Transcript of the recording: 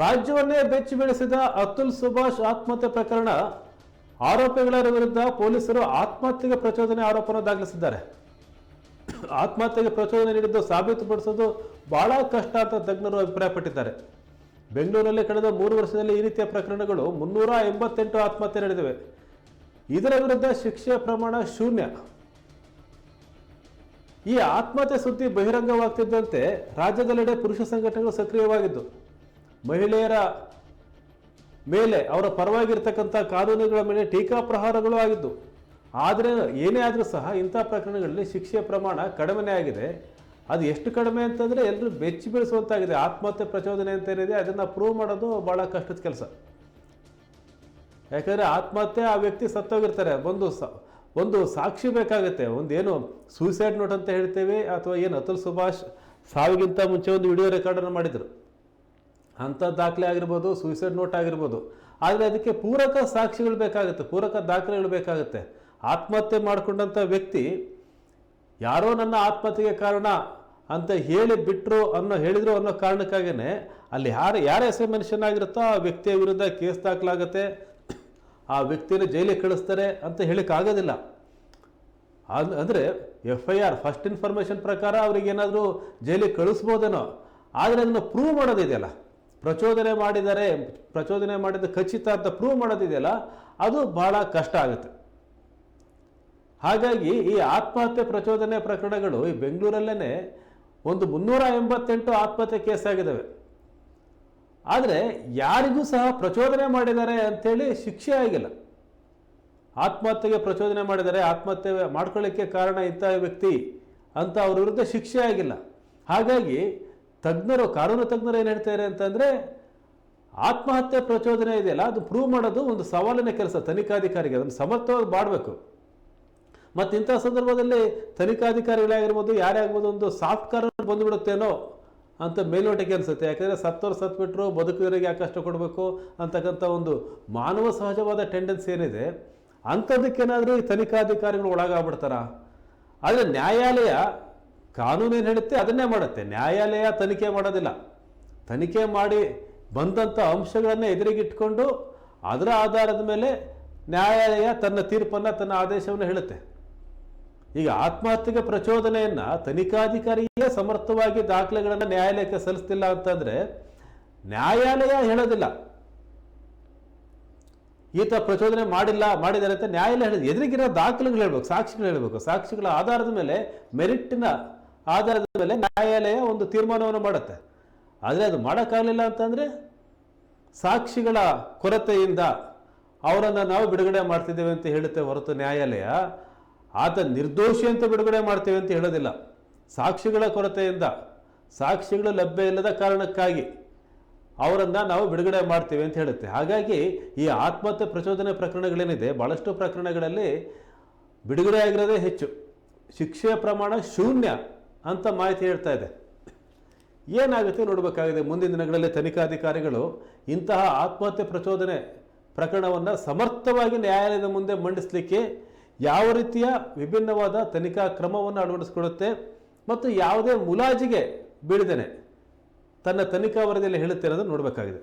ರಾಜ್ಯವನ್ನೇ ಬೆಚ್ಚಿ ಬೆಳೆಸಿದ ಅತುಲ್ ಸುಭಾಷ್ ಆತ್ಮಹತ್ಯೆ ಪ್ರಕರಣ, ಆರೋಪಿಗಳ ವಿರುದ್ಧ ಪೊಲೀಸರು ಆತ್ಮಹತ್ಯೆಗೆ ಪ್ರಚೋದನೆ ಆರೋಪವನ್ನು ದಾಖಲಿಸಿದ್ದಾರೆ. ಆತ್ಮಹತ್ಯೆಗೆ ಪ್ರಚೋದನೆ ನೀಡಿದ್ದು ಸಾಬೀತುಪಡಿಸೋದು ಬಹಳ ಕಷ್ಟ ಅಂತ ತಜ್ಞರು ಅಭಿಪ್ರಾಯಪಟ್ಟಿದ್ದಾರೆ. ಬೆಂಗಳೂರಲ್ಲಿ ಕಳೆದ ಮೂರು ವರ್ಷದಲ್ಲಿ ಈ ರೀತಿಯ ಪ್ರಕರಣಗಳು ಮುನ್ನೂರ ಎಂಬತ್ತೆಂಟು ಆತ್ಮಹತ್ಯೆ ನಡೆದಿವೆ. ಇದರ ವಿರುದ್ಧ ಶಿಕ್ಷೆಯ ಪ್ರಮಾಣ ಶೂನ್ಯ. ಈ ಆತ್ಮಹತ್ಯೆ ಸುದ್ದಿ ಬಹಿರಂಗವಾಗ್ತಿದ್ದಂತೆ ರಾಜ್ಯದೆಲ್ಲೆಡೆ ಪುರುಷ ಸಂಘಟನೆಗಳು ಸಕ್ರಿಯವಾಗಿದ್ದು ಮಹಿಳೆಯರ ಮೇಲೆ, ಅವರ ಪರವಾಗಿರ್ತಕ್ಕಂಥ ಕಾನೂನುಗಳ ಮೇಲೆ ಟೀಕಾ ಪ್ರಹಾರಗಳು ಆಗಿದ್ದು, ಆದರೆ ಏನೇ ಆದರೂ ಸಹ ಇಂಥ ಪ್ರಕರಣಗಳಲ್ಲಿ ಶಿಕ್ಷೆಯ ಪ್ರಮಾಣ ಕಡಿಮೆನೇ ಆಗಿದೆ. ಅದು ಎಷ್ಟು ಕಡಿಮೆ ಅಂತಂದರೆ ಎಲ್ಲರೂ ಬೆಚ್ಚಿ ಬೀಳಿಸುವಂತಾಗಿದೆ. ಆತ್ಮಹತ್ಯೆ ಪ್ರಚೋದನೆ ಅಂತ ಏನಿದೆ, ಅದನ್ನು ಪ್ರೂವ್ ಮಾಡೋದು ಭಾಳ ಕಷ್ಟದ ಕೆಲಸ. ಯಾಕಂದರೆ ಆತ್ಮಹತ್ಯೆ ಆ ವ್ಯಕ್ತಿ ಸತ್ತೋಗಿರ್ತಾರೆ. ಒಂದು ಸ, ಒಂದು ಸಾಕ್ಷಿ ಬೇಕಾಗುತ್ತೆ. ಒಂದು ಏನು ಸೂಸೈಡ್ ನೋಟ್ ಅಂತ ಹೇಳ್ತೇವೆ, ಅಥವಾ ಏನು ಅತುಲ್ ಸುಭಾಷ್ ಸಾವಿಗಿಂತ ಮುಂಚೆ ಒಂದು ವಿಡಿಯೋ ರೆಕಾರ್ಡನ್ನು ಮಾಡಿದರು. ಅಂಥ ದಾಖಲೆ ಆಗಿರ್ಬೋದು ಸೂಸೈಡ್ ನೋಟ್ ಆಗಿರ್ಬೋದು. ಆದರೆ ಅದಕ್ಕೆ ಪೂರಕ ಸಾಕ್ಷಿಗಳು ಬೇಕಾಗುತ್ತೆ, ಪೂರಕ ದಾಖಲೆಗಳು ಬೇಕಾಗುತ್ತೆ. ಆತ್ಮಹತ್ಯೆ ಮಾಡಿಕೊಂಡಂಥ ವ್ಯಕ್ತಿ ಯಾರೋ ನನ್ನ ಆತ್ಮಹತ್ಯೆಗೆ ಕಾರಣ ಅಂತ ಹೇಳಿ ಬಿಟ್ಟರು ಅನ್ನೋ, ಹೇಳಿದರು ಅನ್ನೋ ಕಾರಣಕ್ಕಾಗೇ ಅಲ್ಲಿ ಯಾರು, ಯಾರ ಹೆಸರು ಮೆನ್ಷನ್ ಆಗಿರುತ್ತೋ ಆ ವ್ಯಕ್ತಿಯ ವಿರುದ್ಧ ಕೇಸ್ ದಾಖಲಾಗುತ್ತೆ. ಆ ವ್ಯಕ್ತಿಯನ್ನು ಜೈಲಿಗೆ ಕಳಿಸ್ತಾರೆ ಅಂತ ಹೇಳೋಕ್ಕಾಗೋದಿಲ್ಲ ಅದು ಅಂದರೆ F I R first information ಪ್ರಕಾರ ಅವ್ರಿಗೆ ಏನಾದರೂ ಜೈಲಿಗೆ ಕಳಿಸ್ಬೋದೇನೋ, ಆದರೆ ಅದನ್ನು ಪ್ರೂವ್ ಮಾಡೋದಿದೆಯಲ್ಲ. ಪ್ರಚೋದನೆ ಮಾಡಿದರೆ, ಪ್ರಚೋದನೆ ಮಾಡಿದ ಖಚಿತ ಅಂತ ಪ್ರೂವ್ ಮಾಡೋದಿದೆಯಲ್ಲ, ಅದು ಬಹಳ ಕಷ್ಟ ಆಗುತ್ತೆ. ಹಾಗಾಗಿ ಈ ಆತ್ಮಹತ್ಯೆ ಪ್ರಚೋದನೆ ಪ್ರಕರಣಗಳು ಈ ಬೆಂಗಳೂರಲ್ಲೇ ಒಂದು ಮುನ್ನೂರ ಎಂಬತ್ತೆಂಟು ಆತ್ಮಹತ್ಯೆ ಕೇಸ್ ಆಗಿದ್ದಾವೆ ಆದರೆ ಯಾರಿಗೂ ಸಹ ಪ್ರಚೋದನೆ ಮಾಡಿದ್ದಾರೆ ಅಂಥೇಳಿ ಶಿಕ್ಷೆ ಆಗಿಲ್ಲ. ಆತ್ಮಹತ್ಯೆಗೆ ಪ್ರಚೋದನೆ ಮಾಡಿದರೆ ಆತ್ಮಹತ್ಯೆ ಮಾಡ್ಕೊಳ್ಳಿಕ್ಕೆ ಕಾರಣ ಇಂಥ ವ್ಯಕ್ತಿ ಅಂತ ಅವ್ರ ವಿರುದ್ಧ ಶಿಕ್ಷೆ ಆಗಿಲ್ಲ. ಹಾಗಾಗಿ ತಜ್ಞರು, ಕಾನೂನು ತಜ್ಞರು ಏನು ಹೇಳ್ತಾರೆ ಅಂತಂದರೆ, ಆತ್ಮಹತ್ಯೆ ಪ್ರಚೋದನೆ ಇದೆಯಲ್ಲ, ಅದು ಪ್ರೂವ್ ಮಾಡೋದು ಒಂದು ಸವಾಲಿನ ಕೆಲಸ, ತನಿಖಾಧಿಕಾರಿಗೆ, ಅದನ್ನು ಸಮರ್ಥವಾಗಿ ಮಾಡಬೇಕು. ಮತ್ತು ಇಂಥ ಸಂದರ್ಭದಲ್ಲಿ ತನಿಖಾಧಿಕಾರಿಗಳಾಗಿರ್ಬೋದು ಯಾರೇ ಆಗ್ಬೋದು ಒಂದು ಸಾಫ್ಟ್ ಕಾರ್ನರ್ ಬಂದುಬಿಡುತ್ತೇನೋ ಅಂತ ಮೇಲ್ನೋಟಕ್ಕೆ ಅನಿಸುತ್ತೆ. ಯಾಕಂದರೆ ಸತ್ತವರು ಸತ್ಬಿಟ್ರು ಬದುಕಿದವರಿಗೆ ಯಾಕೆ ಕಷ್ಟ ಕೊಡಬೇಕು ಅಂತಕ್ಕಂಥ ಒಂದು ಮಾನವ ಸಹಜವಾದ ಟೆಂಡೆನ್ಸಿ ಏನಿದೆ ಅಂಥದ್ದಕ್ಕೇನಾದರೂ ಈ ತನಿಖಾಧಿಕಾರಿಗಳು ಒಳಗಾಗ್ಬಿಡ್ತಾರ? ಆದರೆ ನ್ಯಾಯಾಲಯ ಕಾನೂನು ಏನು ಹೇಳುತ್ತೆ ಅದನ್ನೇ ಮಾಡುತ್ತೆ. ನ್ಯಾಯಾಲಯ ತನಿಖೆ ಮಾಡೋದಿಲ್ಲ. ತನಿಖೆ ಮಾಡಿ ಬಂದಂಥ ಅಂಶಗಳನ್ನು ಎದುರಿಗಿಟ್ಕೊಂಡು ಅದರ ಆಧಾರದ ಮೇಲೆ ನ್ಯಾಯಾಲಯ ತನ್ನ ತೀರ್ಪನ್ನು, ತನ್ನ ಆದೇಶವನ್ನು ಹೇಳುತ್ತೆ. ಈಗ ಆತ್ಮಹತ್ಯೆಗೆ ಪ್ರಚೋದನೆಯನ್ನು ತನಿಖಾಧಿಕಾರಿಯೇ ಸಮರ್ಥವಾಗಿ ದಾಖಲೆಗಳನ್ನು ನ್ಯಾಯಾಲಯಕ್ಕೆ ಸಲ್ಲಿಸ್ತಿಲ್ಲ ಅಂತಂದರೆ ನ್ಯಾಯಾಲಯ ಹೇಳೋದಿಲ್ಲ. ಈತ ಪ್ರಚೋದನೆ ಮಾಡಿಲ್ಲ, ಮಾಡಿದ್ದಾರೆ ಅಂತ ನ್ಯಾಯಾಲಯ ಹೇಳಿದೆ ಎದುರಿಗಿರೋ ದಾಖಲೆಗಳು ಹೇಳ್ಬೇಕು, ಸಾಕ್ಷಿಗಳು ಹೇಳಬೇಕು. ಸಾಕ್ಷಿಗಳ ಆಧಾರದ ಮೇಲೆ ಮೆರಿಟಿನ ಆಧಾರದ ಮೇಲೆ ನ್ಯಾಯಾಲಯ ಒಂದು ತೀರ್ಮಾನವನ್ನು ಮಾಡುತ್ತೆ. ಆದರೆ ಅದು ಮಾಡೋಕ್ಕಾಗಲಿಲ್ಲ ಅಂತಂದರೆ ಸಾಕ್ಷಿಗಳ ಕೊರತೆಯಿಂದ ಅವರನ್ನು ನಾವು ಬಿಡುಗಡೆ ಮಾಡ್ತಿದ್ದೇವೆ ಅಂತ ಹೇಳುತ್ತೆ ಹೊರತು ನ್ಯಾಯಾಲಯ. ಆತ ನಿರ್ದೋಷಿ ಅಂತ ಬಿಡುಗಡೆ ಮಾಡ್ತೇವೆ ಅಂತ ಹೇಳೋದಿಲ್ಲ. ಸಾಕ್ಷಿಗಳ ಕೊರತೆಯಿಂದ, ಸಾಕ್ಷಿಗಳು ಲಭ್ಯ ಇಲ್ಲದ ಕಾರಣಕ್ಕಾಗಿ ಅವರನ್ನು ನಾವು ಬಿಡುಗಡೆ ಮಾಡ್ತೇವೆ ಅಂತ ಹೇಳುತ್ತೆ. ಹಾಗಾಗಿ ಈ ಆತ್ಮಹತ್ಯೆ ಪ್ರಚೋದನೆ ಪ್ರಕರಣಗಳೇನಿದೆ ಭಾಳಷ್ಟು ಪ್ರಕರಣಗಳಲ್ಲಿ ಬಿಡುಗಡೆ ಆಗಿರೋದೇ ಹೆಚ್ಚು. ಶಿಕ್ಷೆಯ ಪ್ರಮಾಣ ಶೂನ್ಯ. ಅಂತ ಮಾಹಿತಿ ಹೇಳ್ತಾ ಇದೆ. ಏನಾಗುತ್ತೆ ನೋಡಬೇಕಾಗಿದೆ? ಮುಂದಿನ ದಿನಗಳಲ್ಲಿ ತನಿಖಾಧಿಕಾರಿಗಳು ಇಂತಹ ಆತ್ಮಹತ್ಯೆ ಪ್ರಚೋದನೆ ಪ್ರಕರಣವನ್ನು ಸಮರ್ಥವಾಗಿ ನ್ಯಾಯಾಲಯದ ಮುಂದೆ ಮಂಡಿಸಲಿಕ್ಕೆ ಯಾವ ರೀತಿಯ ವಿಭಿನ್ನವಾದ ತನಿಖಾ ಕ್ರಮವನ್ನು ಅಳವಡಿಸಿಕೊಳ್ಳುತ್ತೆ ಮತ್ತು ಯಾವುದೇ ಮುಲಾಜಿಗೆ ಬೀಳಿದನೆ ತನ್ನ ತನಿಖಾ ವರದಿಯಲ್ಲಿ ಹೇಳುತ್ತೆ ನೋಡಬೇಕಾಗಿದೆ.